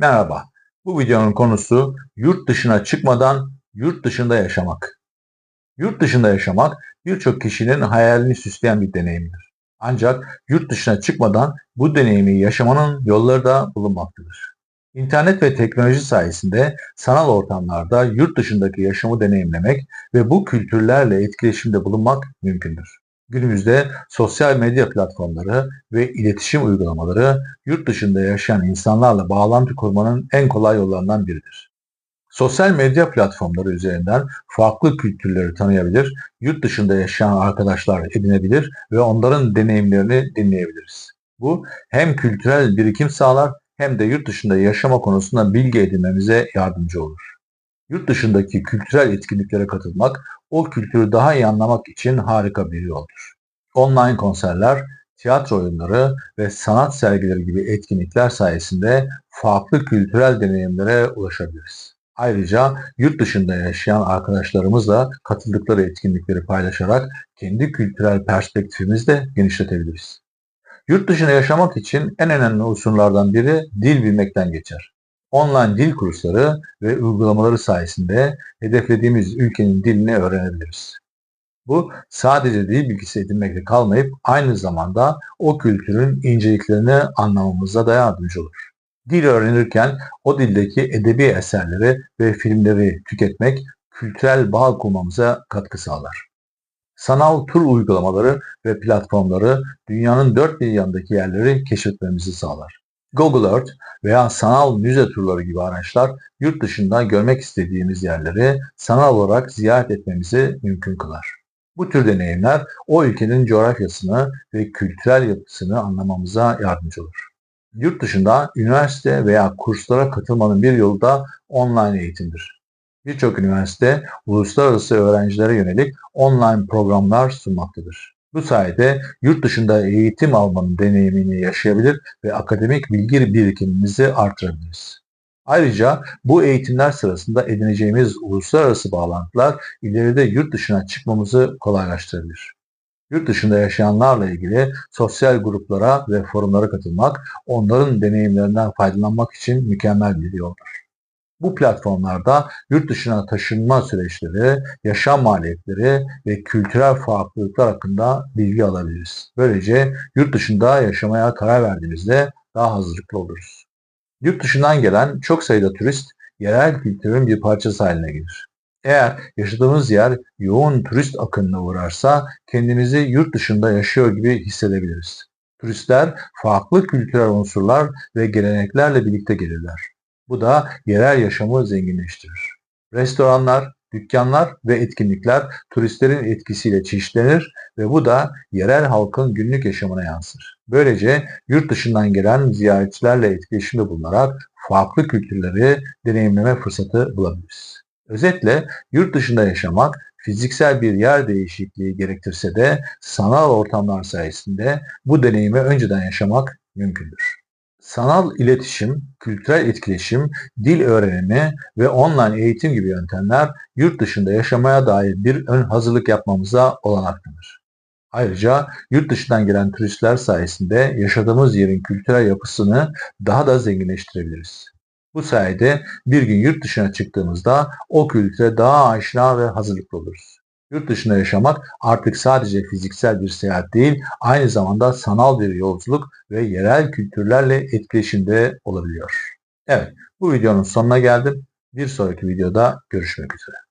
Merhaba. Bu videonun konusu yurt dışına çıkmadan yurt dışında yaşamak. Yurt dışında yaşamak birçok kişinin hayalini süsleyen bir deneyimdir. Ancak yurt dışına çıkmadan bu deneyimi yaşamanın yolları da bulunmaktadır. İnternet ve teknoloji sayesinde sanal ortamlarda yurt dışındaki yaşamı deneyimlemek ve bu kültürlerle etkileşimde bulunmak mümkündür. Günümüzde sosyal medya platformları ve iletişim uygulamaları yurt dışında yaşayan insanlarla bağlantı kurmanın en kolay yollarından biridir. Sosyal medya platformları üzerinden farklı kültürleri tanıyabilir, yurt dışında yaşayan arkadaşlar edinebilir ve onların deneyimlerini dinleyebiliriz. Bu hem kültürel birikim sağlar hem de yurt dışında yaşama konusunda bilgi edinmemize yardımcı olur. Yurt dışındaki kültürel etkinliklere katılmak, o kültürü daha iyi anlamak için harika bir yoldur. Online konserler, tiyatro oyunları ve sanat sergileri gibi etkinlikler sayesinde farklı kültürel deneyimlere ulaşabiliriz. Ayrıca yurt dışında yaşayan arkadaşlarımızla katıldıkları etkinlikleri paylaşarak kendi kültürel perspektifimizi de genişletebiliriz. Yurt dışında yaşamak için en önemli unsurlardan biri dil bilmekten geçer. Online dil kursları ve uygulamaları sayesinde hedeflediğimiz ülkenin dilini öğrenebiliriz. Bu sadece dil bilgisi edinmekle kalmayıp aynı zamanda o kültürün inceliklerini anlamamıza da yardımcı olur. Dil öğrenirken o dildeki edebi eserleri ve filmleri tüketmek kültürel bağ kurmamıza katkı sağlar. Sanal tur uygulamaları ve platformları dünyanın dört bir yanındaki yerleri keşfetmemizi sağlar. Google Earth veya sanal müze turları gibi araçlar yurt dışında görmek istediğimiz yerleri sanal olarak ziyaret etmemizi mümkün kılar. Bu tür deneyimler o ülkenin coğrafyasını ve kültürel yapısını anlamamıza yardımcı olur. Yurt dışında üniversite veya kurslara katılmanın bir yolu da online eğitimdir. Birçok üniversite uluslararası öğrencilere yönelik online programlar sunmaktadır. Bu sayede yurt dışında eğitim almanın deneyimini yaşayabilir ve akademik bilgi birikimimizi artırabiliriz. Ayrıca bu eğitimler sırasında edineceğimiz uluslararası bağlantılar ileride yurt dışına çıkmamızı kolaylaştırabilir. Yurt dışında yaşayanlarla ilgili sosyal gruplara ve forumlara katılmak, onların deneyimlerinden faydalanmak için mükemmel bir yoldur. Bu platformlarda yurt dışına taşınma süreçleri, yaşam maliyetleri ve kültürel farklılıklar hakkında bilgi alabiliriz. Böylece yurt dışında yaşamaya karar verdiğimizde daha hazırlıklı oluruz. Yurt dışından gelen çok sayıda turist yerel kültürün bir parçası haline gelir. Eğer yaşadığımız yer yoğun turist akınına uğrarsa kendimizi yurt dışında yaşıyor gibi hissedebiliriz. Turistler farklı kültürel unsurlar ve geleneklerle birlikte gelirler. Bu da yerel yaşamı zenginleştirir. Restoranlar, dükkanlar ve etkinlikler turistlerin etkisiyle çeşitlenir ve bu da yerel halkın günlük yaşamına yansır. Böylece yurt dışından gelen ziyaretçilerle etkileşimde bulunarak farklı kültürleri deneyimleme fırsatı bulabiliriz. Özetle yurt dışında yaşamak fiziksel bir yer değişikliği gerektirse de sanal ortamlar sayesinde bu deneyimi önceden yaşamak mümkündür. Sanal iletişim, kültürel etkileşim, dil öğrenimi ve online eğitim gibi yöntemler yurt dışında yaşamaya dair bir ön hazırlık yapmamıza olanak tanır. Ayrıca yurt dışından gelen turistler sayesinde yaşadığımız yerin kültürel yapısını daha da zenginleştirebiliriz. Bu sayede bir gün yurt dışına çıktığımızda o kültüre daha aşina ve hazırlıklı oluruz. Yurt dışında yaşamak artık sadece fiziksel bir seyahat değil, aynı zamanda sanal bir yolculuk ve yerel kültürlerle etkileşimde olabiliyor. Evet, bu videonun sonuna geldim. Bir sonraki videoda görüşmek üzere.